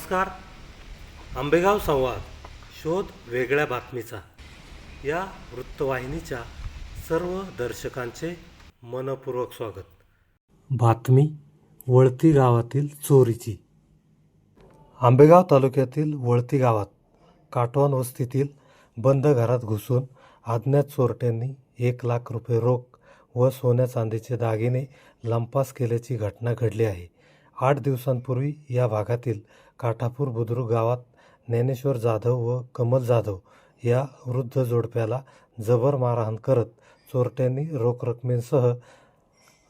नमस्कार. आंबेगाव संवाद. शोध वेगळ्या बातमीचा. या वृत्तवाहिनीच्या सर्व दर्शकांचे मनपूर्वक स्वागत. बातमी वळती गावातील चोरीची. आंबेगाव तालुक्यातील वळती गावात काटवान वस्तीतील बंद घरात घुसून अज्ञात चोरट्यांनी एक लाख रुपये रोख व सोन्या चांदीचे दागिने लंपास केल्याची घटना घडली आहे. आठ दिवसांपूर्वी या भागातील काठापूर बुद्रुक गावात ज्ञानेश्वर जाधव व कमल जाधव या वृद्ध जोडप्याला जबर मारहाण करत चोरट्यांनी रोख रकमेसह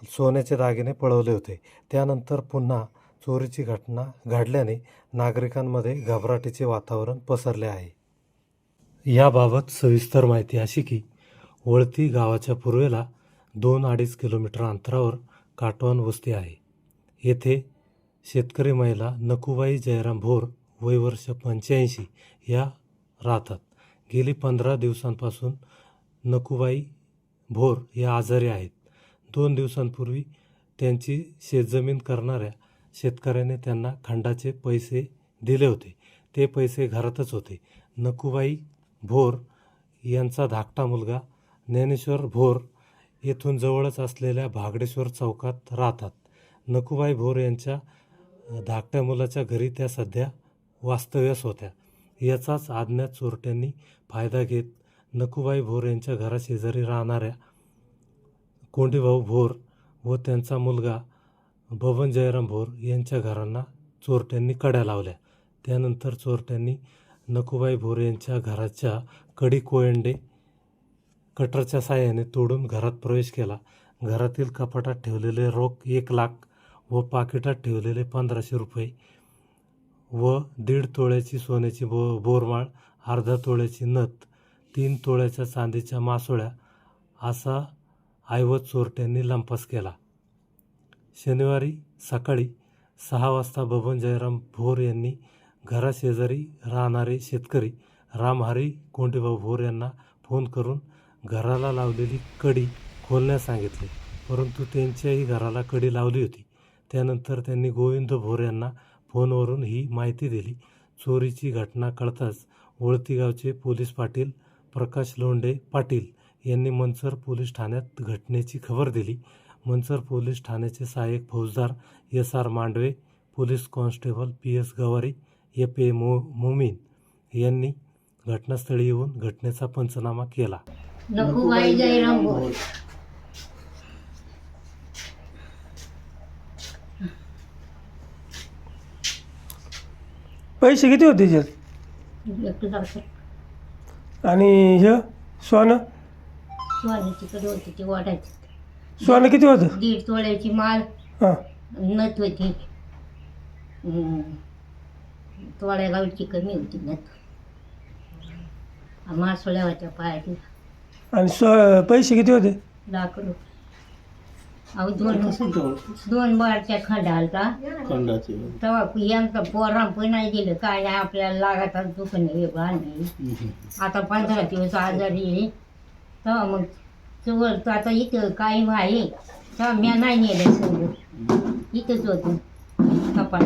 सोन्याचे दागिने पळवले होते. त्यानंतर पुन्हा चोरीची घटना घडल्याने नागरिकांमध्ये घबराटीचे वातावरण पसरले आहे. याबाबत सविस्तर माहिती अशी की वळती गावाच्या पूर्वेला दोन अडीच किलोमीटर अंतरावर काटवान वस्ती आहे. येथे शेतकरी महिला नकुबाई जयराम भोर वय वर्ष पंच्याऐंशी या राहतात. गेली पंधरा दिवसांपासून नकुबाई भोर या आजारी आहेत. दोन दिवसांपूर्वी त्यांची शेतजमीन करणाऱ्या शेतकऱ्याने त्यांना खंडाचे पैसे दिले होते. ते पैसे घरातच होते. नकुबाई भोर यांचा धाकटा मुलगा ज्ञानेश्वर भोर येथून जवळच असलेल्या भागडेश्वर चौकात राहतात. नकुबाई भोर यांच्या धाकट्या मुलाच्या घरी त्या सध्या वास्तव्यास होत्या. याचाच आज्ञा चोरट्यांनी फायदा घेत नकुबाई भोर यांच्या घराशेजारी राहणाऱ्या कोंडीभाऊ भोर व त्यांचा मुलगा बबन जयराम भोर यांच्या घरांना चोरट्यांनी कड्या लावल्या. त्यानंतर चोरट्यांनी नकुबाई भोर यांच्या घराच्या कडी कोयंडे कटरच्या साह्याने तोडून घरात प्रवेश केला. घरातील कपाटात ठेवलेले रोख एक लाख व पाकिटात ठेवलेले पंधराशे रुपये व दीड तोळ्याची सोन्याची बो बोरमाळ अर्धा तोळ्याची नथ तीन तोळ्याच्या चांदीच्या मासोळ्या असा ऐवत चोरट्यांनी लंपास केला. शनिवारी सकाळी सहा वाजता बबन जयराम भोर यांनी घराशेजारी राहणारे शेतकरी रामहरी कोंडेभाऊ भोर यांना फोन करून घराला लावलेली कडी खोलण्यास सांगितले परंतु त्यांच्याही घराला कडी लावली होती. त्यानंतर त्यांनी गोविंद भोर यांना फोनवरून ही माहिती दिली. चोरीची घटना कळताच वळतीगावचे पोलीस पाटील प्रकाश लोंडे पाटील यांनी मनसर पोलीस ठाण्यात घटनेची खबर दिली. मनसर पोलीस ठाण्याचे सहाय्यक फौजदार S R Mandave police constable P S Gawari F A Mo Momin यांनी घटनास्थळी येऊन घटनेचा पंचनामा केला नकुबाई जयराम बोल पैसे किती होते त्याच्यात एक आणि हे सोनं? सोन्याची कडे होती ती वाटायची सोनं किती होतं? दीड तोळ्याची माळ. हां. नथ होती. हम्म. तोळ्या गावची कमी होती नथ. मासोळ्या होत्या पायाची आणि सो पैसे किती होते? लाख रुपये. अहो दोन दोन बारच्या खंडा आलता तेव्हा यांचं पोरां पण नाही दिलं काय नाही आपल्याला लागतात दुखणे वेगळं नाही. आता पंधरा दिवस आजारी आहे. तेव्हा मग चवर तर आता इथं काही आहे. तेव्हा म्या नाही नेलं समोर इथंच होतं. कपाट